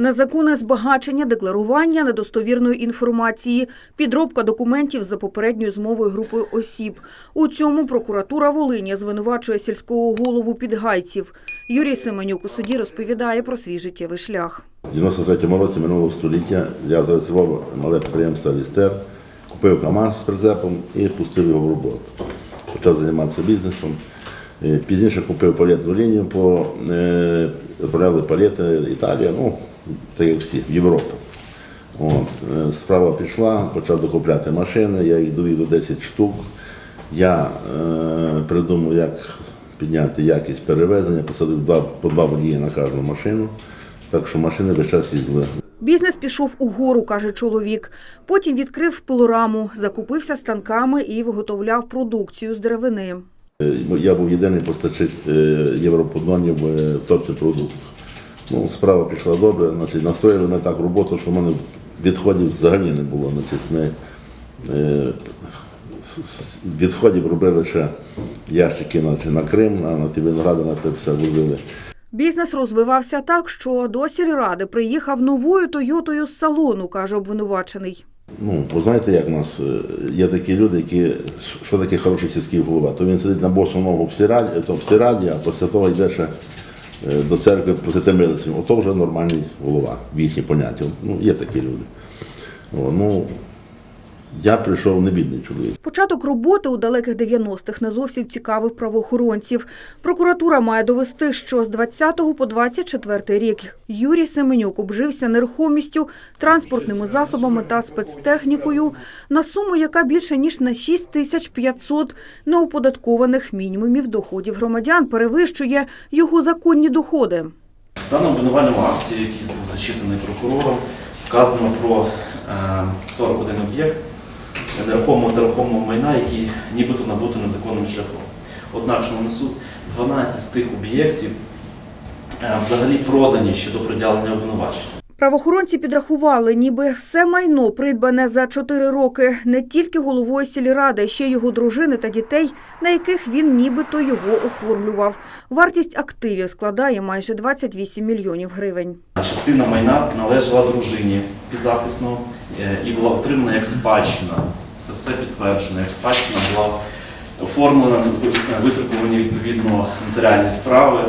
Незаконне збагачення, декларування недостовірної інформації, підробка документів за попередньою змовою групою осіб. У цьому прокуратура Волині звинувачує сільського голову підгайців. Юрій Семенюк у суді розповідає про свій життєвий шлях. У 93-му році минулого століття я зареєстрував мале підприємство Лістер, купив КАМАЗ з прицепом і пустив його в роботу. Почав займатися бізнесом. Е, Пізніше купив палетну лінію, по, е, відправляли палети Італія, ну, так як всі, в Європу. От, е, справа пішла, почав докупляти машини, я їх довів до 10 штук. Я е, придумав, як підняти якість перевезення, посадив два, по два водії на кожну машину, так що машини весь час їздили. Бізнес пішов угору, каже чоловік. Потім відкрив пилораму, закупився станками і виготовляв продукцію з деревини. Е, Я був єдиний постачить е, європодонів е, в торчий продукт. Ну, справа пішла добре, значить, настроїли ми так роботу, що в мене відходів взагалі не було. Значить, ми е, відходів робили ще ящики значить, на Крим, а на ті виногради на те все возили. Бізнес розвивався так, що до сільради приїхав новою Тойотою з салону, каже обвинувачений. Ну, ви знаєте, як в нас е, є такі люди, які що таке хороший сільський голова? То він сидить на босу ногу в сіраді, то в сіраді, а після того йде ще е, до церкви просити милості. Ото вже нормальний голова, в їхні поняття. Ну, є такі люди. О, ну, я прийшов не бідний чоловік. Початок роботи у далеких 90-х не зовсім цікавив правоохоронців. Прокуратура має довести, що з 20 по 24 рік Юрій Семенюк обжився нерухомістю, транспортними засобами та спецтехнікою на суму, яка більше ніж на 6500 неоподаткованих мінімумів доходів громадян перевищує його законні доходи. В даному обвинувальному акті, який був зачитаний прокурором, вказано про е, 41 об'єкт нерухомого та рухомого майна, які нібито набуто незаконним шляхом. Однак, шановний суд, 12 з тих об'єктів е, взагалі продані щодо приділення обвинувачення. Правоохоронці підрахували, ніби все майно, придбане за чотири роки, не тільки головою сільради, ще й його дружини та дітей, на яких він нібито його оформлював. Вартість активів складає майже 28 мільйонів гривень. Частина майна належала дружині підзахисного е, і була отримана як спадщина. Це все підтверджено. Як спадщина була оформлена, витребувані відповідно нотаріальні справи.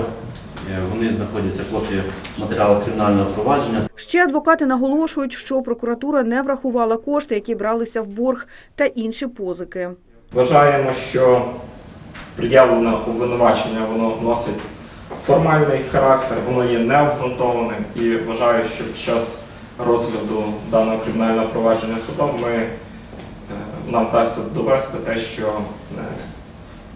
Е, Вони знаходяться копії матеріалу кримінального провадження. Ще адвокати наголошують, що прокуратура не врахувала кошти, які бралися в борг та інші позики. Вважаємо, що пред'явлене обвинувачення воно носить формальний характер, воно є необґрунтованим і вважаю, що під час розгляду даного кримінального провадження судом ми, нам вдасться довести те, що е,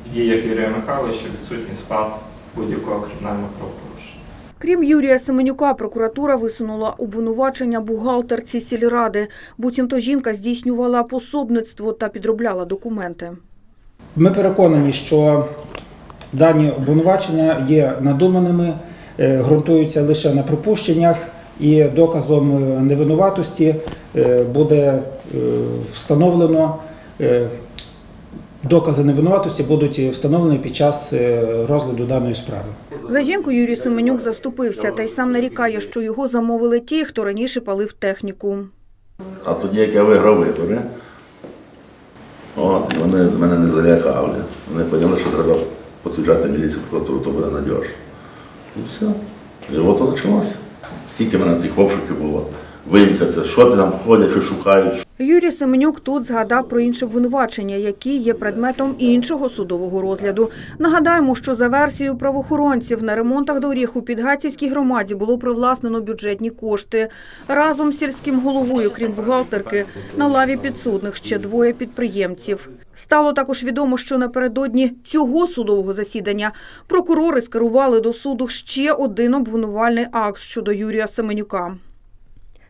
в діях Юрія Михайловича відсутній склад будь-якого кримінального правопорушення. Крім Юрія Семенюка, прокуратура висунула обвинувачення бухгалтерці сільради. Буцімто жінка здійснювала пособництво та підробляла документи. Ми переконані, що дані обвинувачення є надуманими, е, ґрунтуються лише на припущеннях, і доказом е, невинуватості е, буде е, встановлено. Докази невинуватості будуть встановлені під час розгляду даної справи. За жінку Юрій Семенюк заступився та й сам нарікає, що його замовили ті, хто раніше палив техніку. А тоді, як я виграв вибори, от, вони мене не залякали. Вони поняли, що треба підключати міліцію прокуратуру, то буде надіж. І все. І от почалося. Стільки мене тих обшуків було. Вимкаться, що ти там ходять, що шукають, Юрій Семенюк тут згадав про інше обвинувачення, які є предметом іншого судового розгляду. Нагадаємо, що за версією правоохоронців на ремонтах доріг у Підгайцівській громаді було привласнено бюджетні кошти. Разом з сільським головою, крім бухгалтерки, на лаві підсудних ще двоє підприємців. Стало також відомо, що напередодні цього судового засідання прокурори скерували до суду ще один обвинувальний акт щодо Юрія Семенюка.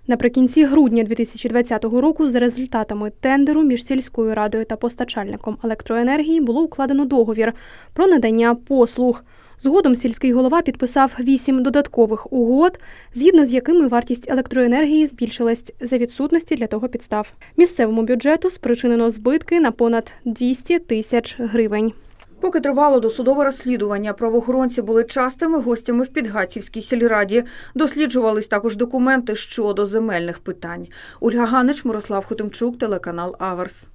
Наприкінці грудня 2020 року за результатами тендеру між сільською радою та постачальником електроенергії було укладено договір про надання послуг. Згодом сільський голова підписав вісім додаткових угод, згідно з якими вартість електроенергії збільшилась за відсутності для того підстав. Місцевому бюджету спричинено збитки на понад 200 тисяч гривень. Поки тривало досудове розслідування, правоохоронці були частими гостями в Підгацівській сільраді. Досліджувались також документи щодо земельних питань. Ольга Ганич, Мирослав Хотимчук, телеканал Аверс.